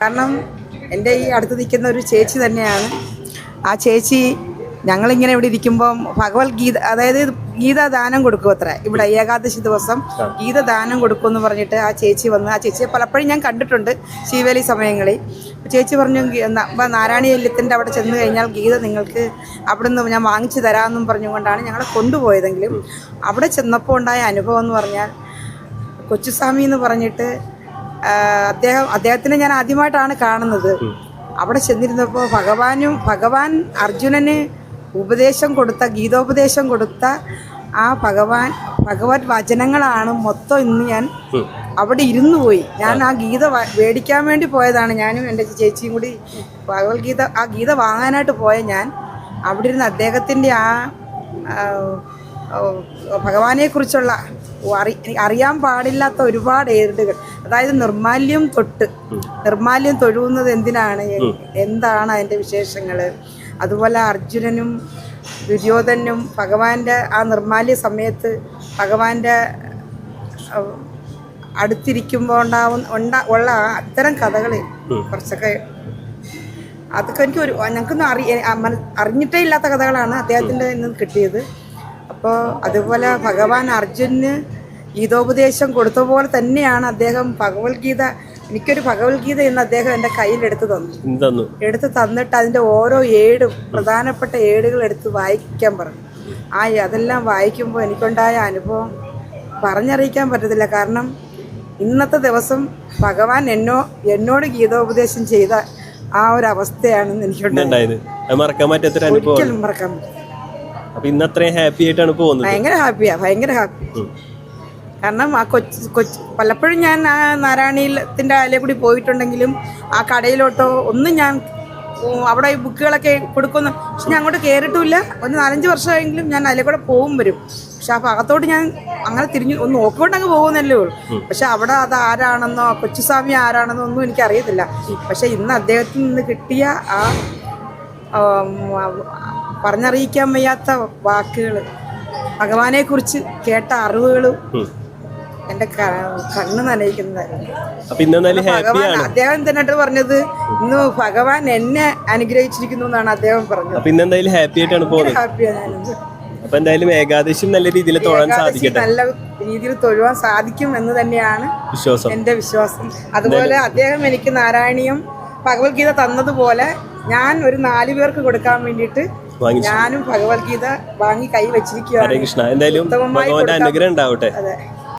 കാരണം എന്റെ ഈ അടുത്ത് നിൽക്കുന്ന ഒരു ചേച്ചി തന്നെയാണ്. ആ ചേച്ചി ഞങ്ങളിങ്ങനെ ഇവിടെ ഇരിക്കുമ്പം ഭഗവത്ഗീത അതായത് ഗീത ദാനം കൊടുക്കും അത്ര. ഇവിടെ ഏകാദശി ദിവസം ഗീത ദാനം കൊടുക്കുമെന്ന് പറഞ്ഞിട്ട് ആ ചേച്ചി വന്ന് ആ ചേച്ചിയെ പലപ്പോഴും ഞാൻ കണ്ടിട്ടുണ്ട് ശിവേലി സമയങ്ങളിൽ. ചേച്ചി പറഞ്ഞു നാരായണീയല്യത്തിന്റെ അവിടെ ചെന്ന് കഴിഞ്ഞാൽ ഗീത നിങ്ങൾക്ക് അവിടെ നിന്ന് ഞാൻ വാങ്ങിച്ചു തരാമെന്നും പറഞ്ഞുകൊണ്ടാണ് ഞങ്ങളെ കൊണ്ടുപോയതെങ്കിലും അവിടെ ചെന്നപ്പോൾ ഉണ്ടായ അനുഭവം എന്ന് പറഞ്ഞാൽ കൊച്ചുസ്വാമി എന്ന് പറഞ്ഞിട്ട് അദ്ദേഹം അദ്ദേഹത്തിനെ ഞാൻ ആദ്യമായിട്ടാണ് കാണുന്നത്. അവിടെ ചെന്നിരുന്നപ്പോൾ ഭഗവാനും ഭഗവാൻ അർജുനന് ഉപദേശം കൊടുത്ത ഗീതോപദേശം കൊടുത്ത ആ ഭഗവാൻ ഭഗവത് വചനങ്ങളാണ് മൊത്തം ഇന്ന് ഞാൻ അവിടെ ഇരുന്നു പോയി. ഞാൻ ആ. ഗീത മേടിക്കാൻ വേണ്ടി പോയതാണ് ഞാനും എന്റെ ചേച്ചിയും കൂടി ഭഗവത്ഗീത ആ ഗീത വാങ്ങാനായിട്ട് പോയ ഞാൻ. അവിടെ ഇരുന്ന് അദ്ദേഹത്തിന്റെ ആ ആ, ഭഗവാനെ കുറിച്ചുള്ള അറി അറിയാൻ പാടില്ലാത്ത ഒരുപാട് ഏടുകൾ അതായത് നിർമാല്യം തൊട്ട് നിർമാല്യം തൊഴുകുന്നത് എന്തിനാണ്? എന്താണ് അതിന്റെ വിശേഷങ്ങൾ അതുപോലെ അർജുനനും ദുര്യോധനും ഭഗവാന്റെ ആ നിർമാല്യ സമയത്ത് ഭഗവാന്റെ അടുത്തിരിക്കുമ്പോൾ ഉണ്ടാവുന്ന ഉണ്ടാ ഉള്ള അത്തരം കഥകൾ കുറച്ചൊക്കെ അതൊക്കെ എനിക്ക് ഒരു ഞങ്ങൾക്കൊന്നും അറി അറിഞ്ഞിട്ടേ ഇല്ലാത്ത കഥകളാണ് അദ്ദേഹത്തിന്റെ നിന്ന് കിട്ടിയത്. അപ്പോൾ അതുപോലെ ഭഗവാൻ അർജുനന് ഗീതോപദേശം കൊടുത്ത പോലെ തന്നെയാണ് അദ്ദേഹം ഭഗവത്ഗീത എനിക്കൊരു ഭഗവത്ഗീത എന്ന് അദ്ദേഹം എന്റെ എടുത്തു തന്നു. എടുത്തു തന്നിട്ട് അതിന്റെ ഓരോ ഏടും പ്രധാനപ്പെട്ട ഏടുകൾ എടുത്ത് വായിക്കാൻ പറഞ്ഞു. ആ അതെല്ലാം വായിക്കുമ്പോൾ എനിക്കുണ്ടായ അനുഭവം പറഞ്ഞറിയിക്കാൻ പറ്റത്തില്ല. കാരണം ഇന്നത്തെ ദിവസം ഭഗവാൻ എന്നോ എന്നോട് ഗീതോപദേശം ചെയ്ത ആ ഒരു അവസ്ഥയാണ് എനിക്കുണ്ടായത്. മറക്കാൻ പറ്റാത്തൊരു അനുഭവം ഒരിക്കലും മറക്കാൻ പറ്റില്ല. അപ്പൊ ഇന്ന് അത്രയും ഹാപ്പി ആയിട്ടാണ് പോകുന്നത്. ഭയങ്കര ഹാപ്പിയാ ഭയങ്കര ഹാപ്പി. കാരണം ആ കൊച്ച് കൊച്ച് പലപ്പോഴും ഞാൻ ആ നാരായണീലത്തിന്റെ അതിലെ കൂടി പോയിട്ടുണ്ടെങ്കിലും ആ കടയിലോട്ടോ ഒന്നും ഞാൻ അവിടെ ഈ ബുക്കുകളൊക്കെ കൊടുക്കുന്ന പക്ഷെ ഞാൻ അങ്ങോട്ട് കയറിയിട്ടുമില്ല ഒരു നാലഞ്ച് വർഷമായെങ്കിലും ഞാൻ അതിലെ കൂടെ പോകും വരും. പക്ഷെ ആ ഭാഗത്തോട്ട് ഞാൻ അങ്ങനെ തിരിഞ്ഞു ഒന്ന് നോക്കിക്കൊണ്ടങ്ങ് പോകുന്നല്ലേ ഉള്ളൂ. പക്ഷെ അവിടെ അത് ആരാണെന്നോ കൊച്ചുസ്വാമി ആരാണെന്നോ ഒന്നും എനിക്ക് അറിയത്തില്ല പക്ഷെ ഇന്ന് അദ്ദേഹത്തിൽ നിന്ന് കിട്ടിയ ആ ആം, പറഞ്ഞറിയിക്കാൻ വയ്യാത്ത വാക്കുകൾ ഭഗവാനെക്കുറിച്ച് കേട്ട അറിവുകളും ക- കണ്ണ് നനയിക്കുന്നതായിരുന്നു. അദ്ദേഹം തന്നെ പറഞ്ഞത് ഇന്ന് ഭഗവാൻ എന്നെ അനുഗ്രഹിച്ചിരിക്കുന്നു എന്നാണ് അദ്ദേഹം പറഞ്ഞത്. എന്തായാലും ഹാപ്പി ആയിട്ടാണ് പോകുന്നത്. ഹാപ്പിയാണ് അപ്പൊ എന്തായാലും ഏകാദശി നല്ല രീതിയിൽ തൊഴാൻ സാധിക്കട്ടെ. നല്ല രീതിയിൽ തൊഴുവാൻ സാധിക്കും എന്ന് തന്നെയാണ് വിശ്വാസം. എന്റെ വിശ്വാസം. അതുപോലെ അദ്ദേഹം എനിക്ക് നാരായണീയം ഭഗവത്ഗീത തന്നതുപോലെ ഞാൻ ഒരു നാലു പേർക്ക് കൊടുക്കാൻ വേണ്ടിയിട്ട് ഞാനും ഭഗവത്ഗീത വാങ്ങി കൈ ഹരേ വെച്ചിരിക്കുകയാണ് കൃഷ്ണ. എന്തായാലും ഭഗവാന്റെ അനുഗ്രഹം ഉണ്ടാവട്ടെ. അതെ.